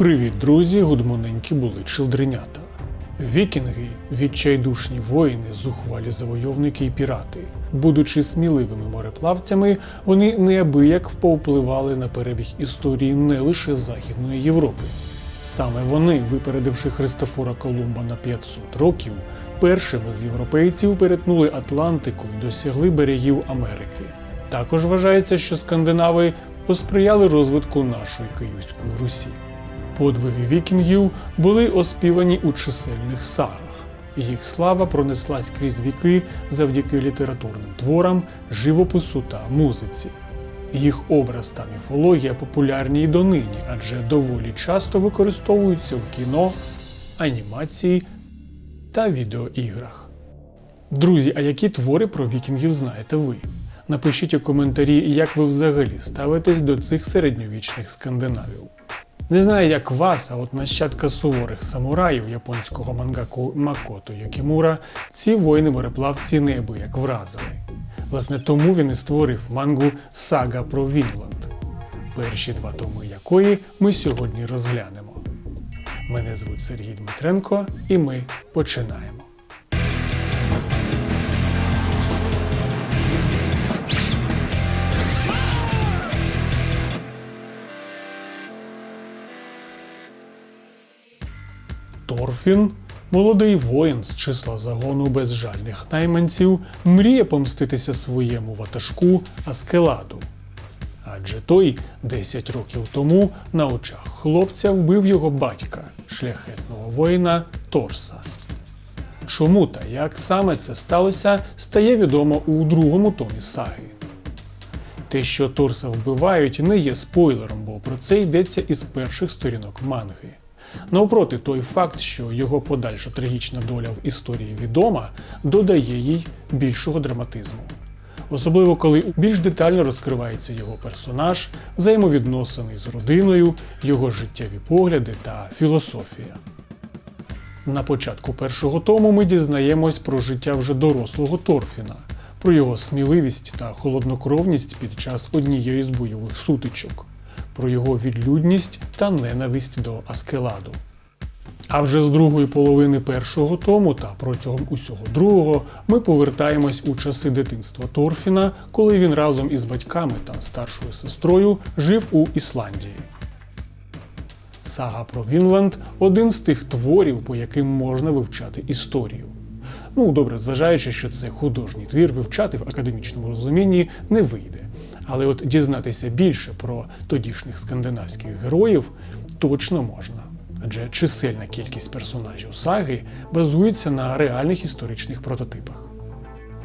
Привіт, друзі! Гудмоненькі були чилдренята. Вікінги, відчайдушні воїни, зухвалі завойовники і пірати. Будучи сміливими мореплавцями, вони неабияк повпливали на перебіг історії не лише Західної Європи. Саме вони, випередивши Христофора Колумба на 500 років, першими з європейців перетнули Атлантику і досягли берегів Америки. Також вважається, що скандинави посприяли розвитку нашої Київської Русі. Подвиги вікінгів були оспівані у чисельних сагах. Їх слава пронеслась крізь віки завдяки літературним творам, живопису та музиці. Їх образ та міфологія популярні й донині, адже доволі часто використовуються в кіно, анімації та відеоіграх. Друзі, а які твори про вікінгів знаєте ви? Напишіть у коментарі, як ви взагалі ставитесь до цих середньовічних скандинавів. Не знаю, як вас, а от нащадка суворих самураїв японського мангаку Макото Йокімура ці воїни-мореплавці неабияк вразили. Власне, тому він і створив мангу Сага про Вінланд, перші два томи якої ми сьогодні розглянемо. Мене звуть Сергій Дмитренко, і ми починаємо. Торфін, молодий воїн з числа загону безжальних найманців, мріє помститися своєму ватажку Аскеладу. Адже той 10 років тому на очах хлопця вбив його батька, шляхетного воїна Торса. Чому та як саме це сталося, стає відомо у другому томі саги. Те, що Торса вбивають, не є спойлером, бо про це йдеться із перших сторінок манги. Навпроти, той факт, що його подальша трагічна доля в історії відома, додає їй більшого драматизму. Особливо коли більш детально розкривається його персонаж, взаємовідносини з родиною, його життєві погляди та філософія. На початку першого тому ми дізнаємось про життя вже дорослого Торфіна, про його сміливість та холоднокровність під час однієї з бойових сутичок, про його відлюдність та ненависть до Аскеладу. А вже з другої половини першого тому та протягом усього другого ми повертаємось у часи дитинства Торфіна, коли він разом із батьками та старшою сестрою жив у Ісландії. Сага про Вінланд один з тих творів, по яким можна вивчати історію. Ну, добре, зважаючи, що це художній твір, вивчати в академічному розумінні не вийде. Але от дізнатися більше про тодішніх скандинавських героїв точно можна. Адже чисельна кількість персонажів саги базується на реальних історичних прототипах.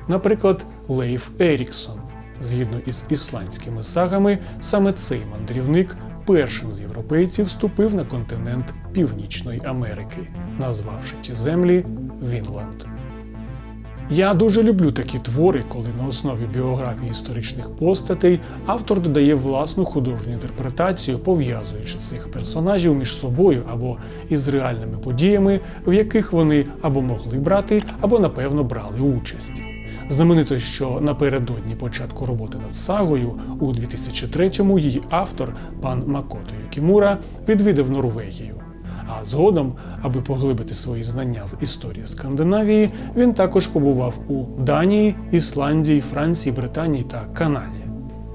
Наприклад, Лейф Еріксон. Згідно із ісландськими сагами, саме цей мандрівник першим з європейців вступив на континент Північної Америки, назвавши ті землі Вінланд. Я дуже люблю такі твори, коли на основі біографії історичних постатей автор додає власну художню інтерпретацію, пов'язуючи цих персонажів між собою або із реальними подіями, в яких вони або могли брати, або напевно брали участь. Знаменито, що напередодні початку роботи над сагою у 2003-му її автор, пан Макото Юкімура, відвідав Норвегію. А згодом, аби поглибити свої знання з історії Скандинавії, він також побував у Данії, Ісландії, Франції, Британії та Канаді.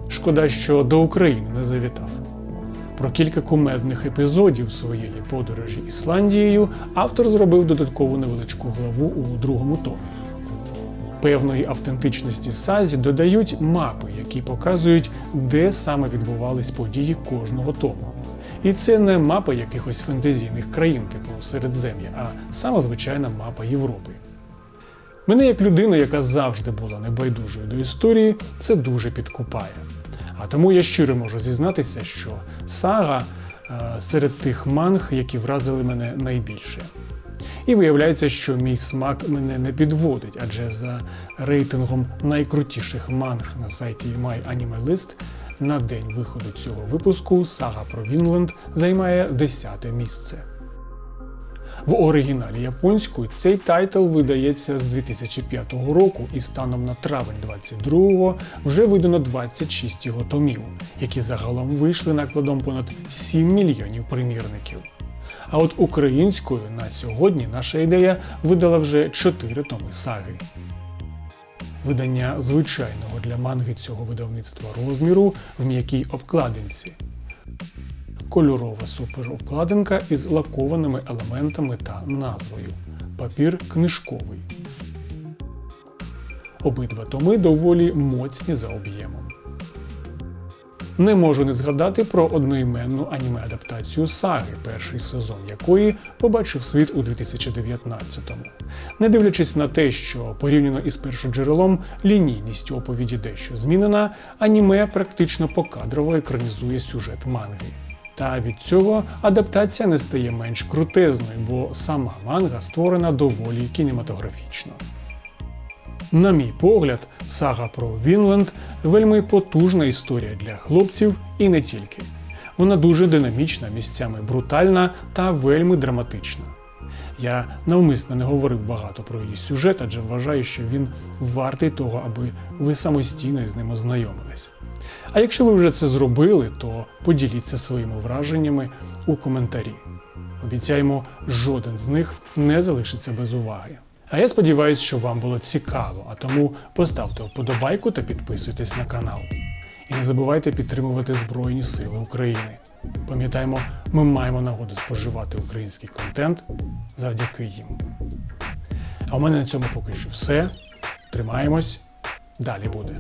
Шкода, що до України не завітав. Про кілька кумедних епізодів своєї подорожі Ісландією автор зробив додаткову невеличку главу у другому томі. Певної автентичності сазі додають мапи, які показують, де саме відбувались події кожного тому. І це не мапа якихось фентезійних країн, типу Середзем'я, а сама звичайна мапа Європи. Мене, як людину, яка завжди була небайдужою до історії, це дуже підкупає. А тому я щиро можу зізнатися, що сага е, серед тих манг, які вразили мене найбільше. І виявляється, що мій смак мене не підводить, адже за рейтингом найкрутіших манг на сайті MyAnimeList на день виходу цього випуску сага про Вінленд займає 10 місце. В оригіналі японською цей тайтл видається з 2005 року, і станом на травень 22-го вже видано 26 його томів, які загалом вийшли накладом понад 7 мільйонів примірників. А от українською на сьогодні наша ідея видала вже 4 томи саги. Видання звичайного для манги цього видавництва розміру в м'якій обкладинці. Кольорова суперобкладинка із лакованими елементами та назвою. Папір книжковий. Обидва томи доволі моцні за об'ємом. Не можу не згадати про одноіменну аніме-адаптацію саги, перший сезон якої побачив світ у 2019-му. Не дивлячись на те, що порівняно із першоджерелом лінійність оповіді дещо змінена, аніме практично покадрово екранізує сюжет манги. Та від цього адаптація не стає менш крутезною, бо сама манга створена доволі кінематографічно. На мій погляд, сага про Вінленд вельми потужна історія для хлопців і не тільки. Вона дуже динамічна, місцями брутальна та вельми драматична. Я навмисно не говорив багато про її сюжет, адже вважаю, що він вартий того, аби ви самостійно з ним ознайомились. А якщо ви вже це зробили, то поділіться своїми враженнями у коментарі. Обіцяємо, жоден з них не залишиться без уваги. А я сподіваюся, що вам було цікаво, а тому поставте вподобайку та підписуйтесь на канал. І не забувайте підтримувати Збройні Сили України. Пам'ятаємо, ми маємо нагоду споживати український контент завдяки їм. А у мене на цьому поки що все. Тримаємось, далі буде.